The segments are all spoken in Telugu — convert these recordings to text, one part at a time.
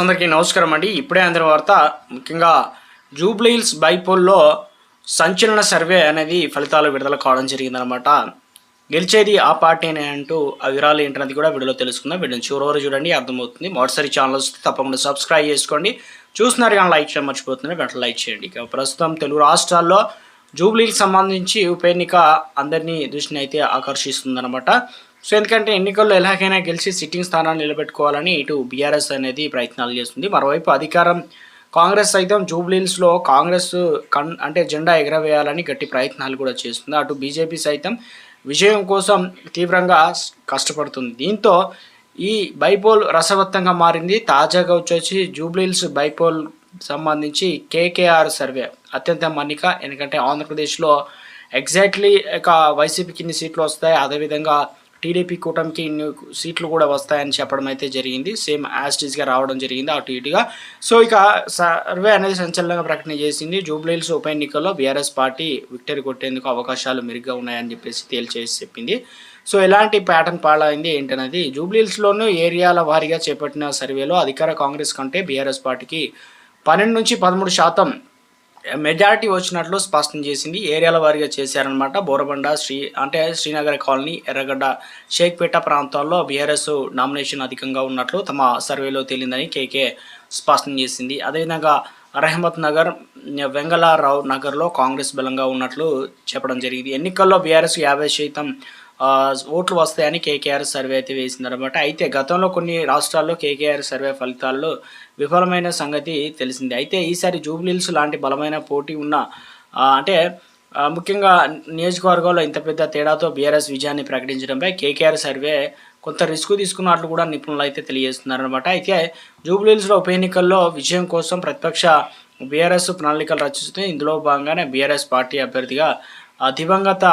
అందరికీ నమస్కారం అండి. ఇప్పుడే అందరి వార్త ముఖ్యంగా జూబ్లీహిల్స్ బైపోల్లో సంచలన సర్వే అనేది ఫలితాలు విడుదల కావడం జరిగిందనమాట గెలిచేది ఆ పార్టీనే అంటూ ఆ వివరాలు ఏంటన్నది కూడా వీడియోలో తెలుసుకుందాం. వీడియోని చివరి చూడండి అర్థమవుతుంది. మొదటిసారి ఛానల్ వస్తే తప్పకుండా సబ్స్క్రైబ్ చేసుకోండి. చూస్తున్నారు కానీ లైక్ చేయడం మర్చిపోతుంది వెంటనే లైక్ చేయండి. ఇక ప్రస్తుతం తెలుగు రాష్ట్రాల్లో జూబ్లీకి సంబంధించి ఉప ఎన్నిక అందరినీ దృష్టిని అయితే ఆకర్షిస్తుందన్నమాట. సో ఎందుకంటే ఎన్నికల్లో ఎలాగైనా గెలిచి సిట్టింగ్ స్థానాన్ని నిలబెట్టుకోవాలని ఇటు బీఆర్ఎస్ అనేది ప్రయత్నాలు చేస్తుంది. మరోవైపు అధికారం కాంగ్రెస్ సైతం జూబ్లీహిల్స్లో కాంగ్రెస్ కన్ అంటే జెండా ఎగరవేయాలని గట్టి ప్రయత్నాలు కూడా చేస్తుంది. అటు బీజేపీ సైతం విజయం కోసం తీవ్రంగా కష్టపడుతుంది. దీంతో ఈ బైపోల్ రసవత్తంగా మారింది. తాజాగా వచ్చేసి జూబ్లీహిల్స్ బైపోల్ సంబంధించి కేకేఆర్ సర్వే. అత్యంత మన్నిక. ఎందుకంటే ఆంధ్రప్రదేశ్లో ఎగ్జాక్ట్లీ ఇక వైసీపీకి ఇన్ని సీట్లు వస్తాయి. అదేవిధంగా టీడీపీ కూటమికి ఇన్ని సీట్లు కూడా వస్తాయని చెప్పడం అయితే జరిగింది. సేమ్ యాస్టీస్గా రావడం జరిగింది అటు ఇటుగా సో ఇక సర్వే అనేది సంచలనంగా ప్రకటన చేసింది. జూబ్లీహిల్స్ ఉప ఎన్నికల్లో బీఆర్ఎస్ పార్టీ విక్టరీ కొట్టేందుకు అవకాశాలు మెరుగ్గా ఉన్నాయని చెప్పేసి తేల్చేసి చెప్పింది. సో ఎలాంటి ప్యాటర్న్ పాలైంది ఏంటనేది. జూబ్లీహిల్స్లోనూ ఏరియాల వారీగా చేపట్టిన సర్వేలో అధికార కాంగ్రెస్ కంటే బీఆర్ఎస్ పార్టీకి పన్నెండు నుంచి పదమూడు శాతం మెజారిటీ వచ్చినట్లు స్పష్టం చేసింది. ఏరియాల వారీగా చేశారనమాట బోరబండ శ్రీ అంటే శ్రీనగర్ కాలనీ ఎర్రగడ్డ షేక్పేట ప్రాంతాల్లో బీఆర్ఎస్ నామినేషన్ అధికంగా ఉన్నట్లు తమ సర్వేలో తేలిందని కేకే స్పష్టం చేసింది. అదేవిధంగా రహమత్ నగర్ వెంగళరావు నగర్లో కాంగ్రెస్ బలంగా ఉన్నట్లు చెప్పడం జరిగింది. ఎన్నికల్లో బీఆర్ఎస్ యాభై శాతం ఓట్లు వస్తాయని కేకేఆర్ సర్వే అయితే వేసిందనమాట అయితే గతంలో కొన్ని రాష్ట్రాల్లో కేకేఆర్ సర్వే ఫలితాల్లో విఫలమైన సంగతి తెలిసింది. అయితే ఈసారి జూబ్లీల్స్ లాంటి బలమైన పోటీ ఉన్న అంటే ముఖ్యంగా నియోజకవర్గంలో ఇంత పెద్ద తేడాతో బీఆర్ఎస్ విజయాన్ని ప్రకటించడంపై కేకేఆర్ సర్వే కొంత రిస్క్ తీసుకున్నట్లు కూడా నిపుణులు అయితే తెలియజేస్తున్నారనమాట అయితే జూబ్లీహిల్స్లో ఉప ఎన్నికల్లో విజయం కోసం ప్రతిపక్ష బీఆర్ఎస్ ప్రణాళికలు రచిస్తుంది ఇందులో భాగంగానే బీఆర్ఎస్ పార్టీ అభ్యర్థిగా దివంగత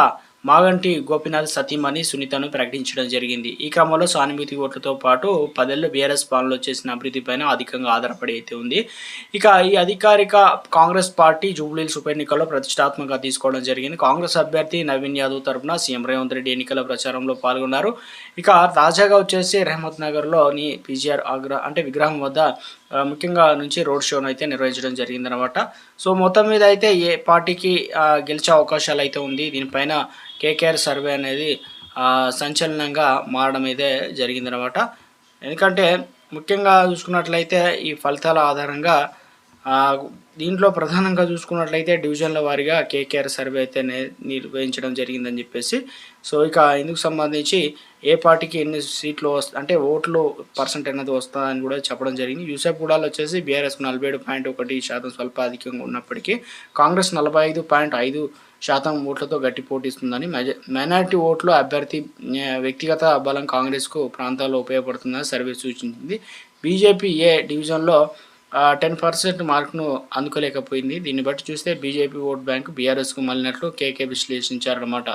మాగంటి గోపినాథ్ సతీమణి సునీతను ప్రకటించడం జరిగింది. ఈ క్రమంలో సానుభూతి ఓట్లతో పాటు పదేళ్ళు బీఆర్ఎస్ పాలనలో చేసిన అభివృద్ధిపైన అధికంగా ఆధారపడి అయితే ఉంది. ఇక ఈ అధికారిక కాంగ్రెస్ పార్టీ జూబ్లీహిల్స్ ఉప ఎన్నికల్లో ప్రతిష్టాత్మకంగా తీసుకోవడం జరిగింది. కాంగ్రెస్ అభ్యర్థి నవీన్ యాదవ్ తరపున సీఎం రేవంత్ రెడ్డి ఎన్నికల ప్రచారంలో పాల్గొన్నారు. ఇక తాజాగా వచ్చేసి రెహమత్ నగర్లోని పీజీఆర్ ఆగ్రా అంటే విగ్రహం వద్ద ముఖ్యంగా నుంచి రోడ్ షోను అయితే నిర్వహించడం జరిగిందనమాట సో మొత్తం మీద అయితే ఏ పార్టీకి గెలిచే అవకాశాలు అయితే ఉంది. దీనిపైన కేకేఆర్ సర్వే అనేది సంచలనంగా మారడం అయితే జరిగిందనమాట ఎందుకంటే ముఖ్యంగా చూసుకున్నట్లయితే ఈ ఫలితాల ఆధారంగా దీంట్లో ప్రధానంగా చూసుకున్నట్లయితే డివిజన్ల వారీగా కేకేఆర్ సర్వే అయితే నిర్వహించడం జరిగిందని చెప్పేసి సో ఇక ఇందుకు సంబంధించి ఏ పార్టీకి ఎన్ని సీట్లు వస్తా అంటే ఓట్లు పర్సెంట్ అనేది వస్తుందని కూడా చెప్పడం జరిగింది. యూసెఫ్ కూడా వచ్చేసి బీఆర్ఎస్ నలభై ఏడు పాయింట్ ఒకటి శాతం స్వల్ప అధికంగా ఉన్నప్పటికీ కాంగ్రెస్ నలభై ఐదు పాయింట్ ఐదు శాతం ఓట్లతో గట్టి పోటీస్తుందని మెజ- మైనారిటీ ఓట్లు అభ్యర్థి వ్యక్తిగత బలం కాంగ్రెస్కు ప్రాంతాల్లో ఉపయోగపడుతుందని సర్వే సూచించింది. బీజేపీ ఏ డివిజన్లో టెన్ పర్సెంట్ మార్కును అందుకోలేకపోయింది. దీన్ని బట్టి చూస్తే బీజేపీ ఓట్ బ్యాంక్ బీఆర్ఎస్కు మళ్ళినట్లు కేకే విశ్లేషించారన్నమాట.